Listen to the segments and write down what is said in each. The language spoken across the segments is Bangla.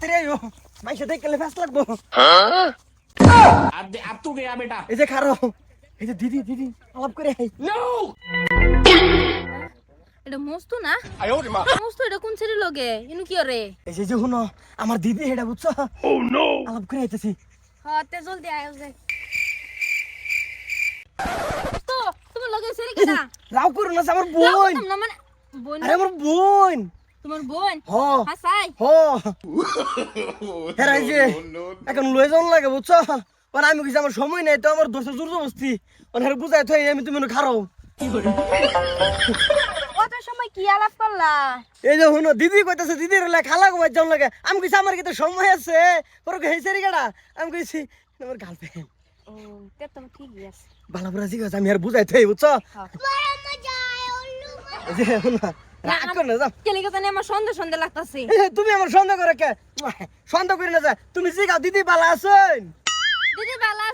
তাড়াতাড়ি আইও মাইসে দেখলে ফ্যাস লাগবো अब अब तू गया बेटा এই যে খারো এই যে দিদি দিদি আলাপ করে আই এটা মস্তু না মস্তু এটা কোন ছেলে লগে ইনু কি রে এই যে যে শুনো আমার দিদি এটা বুঝছো আলাপ করে আইতেছি হ্যাঁ তে জলদি আয় যাই তো তোমার লগে ছেলে কেনা রাও করো না আমার বোন না মানে বোন আরে আমার বোন তোমার বোন? হ। হাসাই। হ। হেরাই যে এখন লয়ে যাওয়ার লাগে বুঝছ? মানে আমি কিছু আমার সময় নেই তো আমার দোষ জোর বস্তি মানে হেরে বুঝাই থাই আমি তুমি খারো কত সময় কি আলাপ করলা? এই যে শুনো দিদি কইতাছে দিদি রে খালা গো যাওয়ার লাগে। আমি কইছি আমার কিন্তু সময় আছে? পরে কইছে রে গাড়া? আমি কইছি আমার গার্লফ্রেন্ড ও তে তো ঠিকই আছে। ভালো করে জিজ্ঞাসা আমি আর বুঝাই থাই বুঝছ? তুমি আমার সন্দেহ করে কে? সন্দেহ করি না তুমি জিগাও দিদি দিদি বালা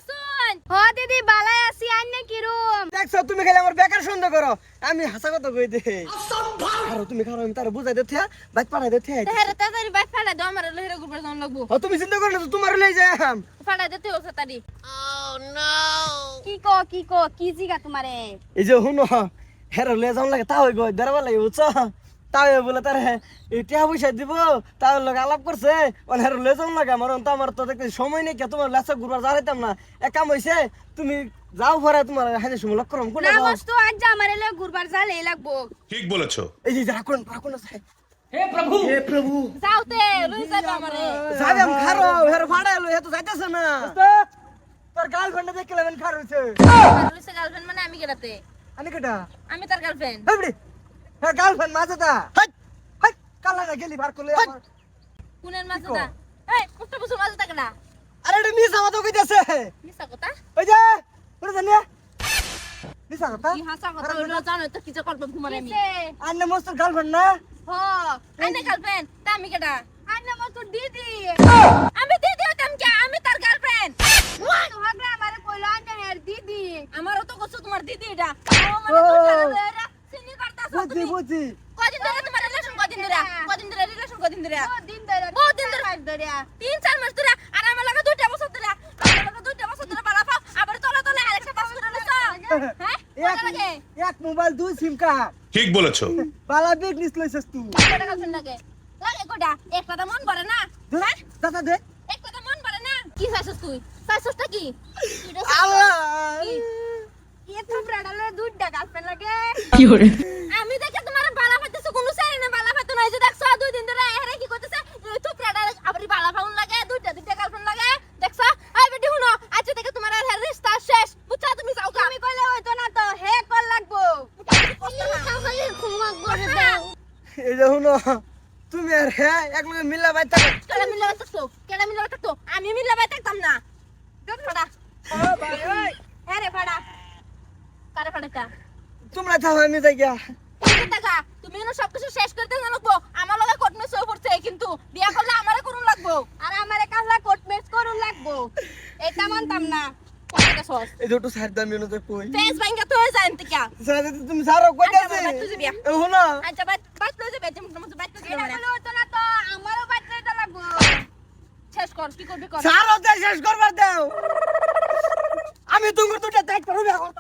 হ দিদি বালাই আছি আন্নে কিরম দেখছ তুমি খালি আমার বেকার সন্দেহ করো। আমি হাসা কথা কই দে। আর তুমি খারো আমি তার বুঝাই দিতে বাইক পাঠাই দিতে তেরে তাড়াতাড়ি বাইক ফাড়া দাও আমার লহের গুবার যাওয়ান লাগবো। ও তুমি চিন্তা করো না তো তোমার লই যাই ফাড়া দিতে ওসে তাড়ি কি কো কি কো কি জিগা তোমারে? এই যে শুনো হের লে যাওয়ার লাগে তাও গো দেড়বার লাগে বুঝছ? তাও বলে তার এটা পয়সা দিব তাও লোক আলাপ করছে ওন হের লে যাওয়ার লাগে আমার তো আমার তো দেখতে সময় নেই কেউ তোমার লেসা ঘুরবার রাইতাম না। এক কাম হয়েছে তুমি যাও পরে তোমার হাজার সময় লক্ষ্য করম কোন না বস্তু আজ যা আমার লয়ে ঘুরবার যালে লাগবো। ঠিক বলেছ। এই যে রাখুন রাখুন সাহেব হে প্রভু! হে প্রভু। যাওতে রুই রুইতে আমারে। আমি খারো হের ফাড়াইলো হে তো যাইতেছ না। তোর গার্লফ্রেন্ড দেখলে খারো হইছে। গার্লফ্রেন্ড মানে আমি গেরাতে। আমি কেটা আমি তার গার্লফ্রেন্ড হেবড়ি হ্যাঁ গার্লফ্রেন্ড হাই! হাই কালা না গেলি বার করলে আমার। কোনের মাঝে দা এই কষ্ট বসে মাঝে থাকে না আরে এটা মিস আমার কইতাছে। মিছা কথা? ওই যে ওরে জানিয়া মিসা কথা? কি হাসা কথা? হইল জানো তো কিছু করবে ঘুমারে আমি। আন্নে মস্ত গার্লফ্রেন্ড না? হ আইনে গার্লফ্রেন্ড তা আমি কেডা? আইনা মো তো দিদি। আমি দিদি হইতাম কে আমি তার গার্লফ্রেন্ড তোহাগরা আমারে কইলো আইনা হের দিদি আমারও তো কষ্ট তোমার দিদি এটা ও ও। মানে তো খেলা লইরা চিনি করতাছ বুঝছি তুমি বুঝছি কদিন ধরে তোমার রিলেশন কদিন ধরে কদিন ধরে রিলেশন কদিন ধরে ও দিন ধরে বহুত দিন ধরে। মাস ধরে তিন চার মাস ধরে আর আমার লাগে দুইটা বছর ধরে আমার লাগে দুইটা বছর ধরে বালা পাও আবার তলে তলে আরেকটা পাস করে লইছ হ্যাঁ এক কত লাগে এক মোবাইল দুই সিম কার্ড ঠিক বলেছ। বালা বিজনেস লইছস তুই কত টাকা লাগে লাগে কোটা একটা তো মন ভরে না দাদা দে একটা তো মন ভরে না কি চাইছস তুই চাইছসটা কি আল্লাহ এ তো ব্রাডালে দুইটা গার্লফ্রেন্ড লাগে আমি দেখে তোমার বালা ফাইতেছে কোনো সারি না বালা ফাইতো না এই যে দেখছ দুই দিন ধরে এরে কি করতেছে তুই প্রেডা আবার বালা ফাউন লাগে দুইটা দুইটা গার্লফ্রেন্ড লাগে দেখছ আই বেটি শুনো আজ থেকে তোমার আর হের রিস্তা শেষ বুঝছা তুমি যাও কা আমি কইলে হইতো না তো হে কল লাগবো এই যে শুনো তুমি আর হ্যাঁ এক লগে মিলা বাইতা কেডা মিলে থাকতো কেডা মিলে থাকতো আমি মিলে বাই থাকতাম না দেখ ফাড়া ও ভাই ওই হ্যাঁ রে ফাড়া কারে ফাড়া কা তোমরা থাও আমি যাই গিয়া। তুমি এনে সবকিছু শেষ করতে জানব আমার লগে কোট মিস পড়ছে কিন্তু বিয়া করলে আমারে করুন লাগবো। আর আমারে কাহলা কোট ম্যাচ করুন লাগবো। এটা মানতাম না। এই দুটো সাইড দামি না তো কই? ফেস ভাঙ্গা তো যায় সারা তুমি সারা কই আচ্ছা, যাবি। এ আচ্ছা যাবে তুমি এটা যাবে। কইলে না তো আমারও বাচ্চাটা লাগবো। শেষ কর কি করবি কর। সারা শেষ করবার দাও। আমি তোমার দুটো ত্যাগ করব এখন